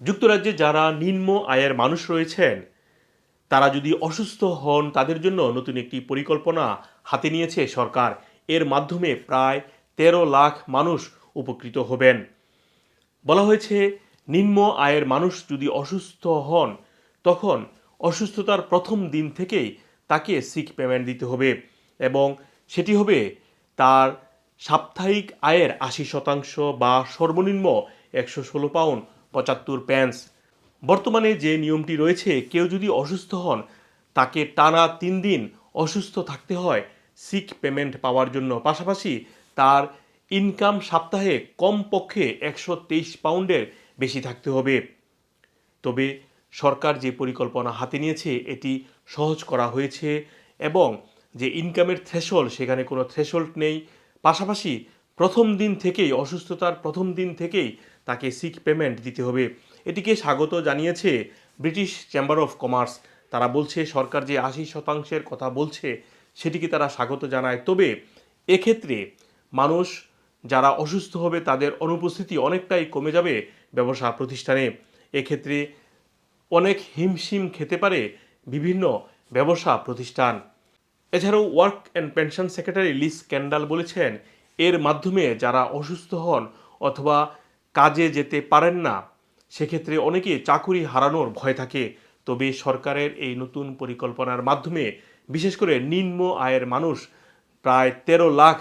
যুক্তরাজ্যে যারা নিম্ন আয়ের মানুষ রয়েছেন, তারা যদি অসুস্থ হন, তাদের জন্য নতুন একটি পরিকল্পনা হাতে নিয়েছে সরকার। এর মাধ্যমে প্রায় তেরো লাখ মানুষ উপকৃত হবেন। বলা হয়েছে, নিম্ন আয়ের মানুষ যদি অসুস্থ হন, তখন অসুস্থতার প্রথম দিন থেকেই তাকে সিক পেমেন্ট দিতে হবে এবং সেটি হবে তার সাপ্তাহিক আয়ের আশি শতাংশ বা সর্বনিম্ন একশো ষোলো পাউন্ড পঁচাত্তর প্যান্স বর্তমানে যে নিয়মটি রয়েছে, কেউ যদি অসুস্থ হন, তাকে টানা তিন দিন অসুস্থ থাকতে হয় সিক পেমেন্ট পাওয়ার জন্য। পাশাপাশি তার ইনকাম সপ্তাহে কমপক্ষে একশো তেইশ পাউন্ডের বেশি থাকতে হবে। তবে সরকার যে পরিকল্পনা হাতে নিয়েছে, এটি সহজ করা হয়েছে এবং যে ইনকামের থ্রেশহোল্ড সেখানে কোনো থ্রেশহোল্ড নেই। পাশাপাশি প্রথম দিন থেকেই, অসুস্থতার প্রথম দিন থেকেই তাকে সিক পেমেন্ট দিতে হবে। এটিকে স্বাগত জানিয়েছে ব্রিটিশ চেম্বার অফ কমার্স তারা বলছে, সরকার যে আশি শতাংশের কথা বলছে, সেটিকে তারা স্বাগত জানায়। তবে এক্ষেত্রে মানুষ যারা অসুস্থ হবে, তাদের অনুপস্থিতি অনেকটাই কমে যাবে ব্যবসা প্রতিষ্ঠানে। এক্ষেত্রে অনেক হিমশিম খেতে পারে বিভিন্ন ব্যবসা প্রতিষ্ঠান। এছাড়াও work and pension secretary Liz Kendall বলেছেন, এর মাধ্যমে যারা অসুস্থ হন অথবা কাজে যেতে পারেন না, সেক্ষেত্রে অনেকে চাকুরি হারানোর ভয় থাকে। তবে সরকারের এই নতুন পরিকল্পনার মাধ্যমে, বিশেষ করে নিম্ন আয়ের মানুষ, প্রায় তেরো লাখ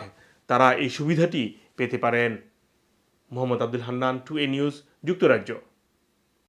তারা এই সুবিধাটি পেতে পারেন। Mohammad Abdul Hannan, two A news, যুক্তরাজ্য।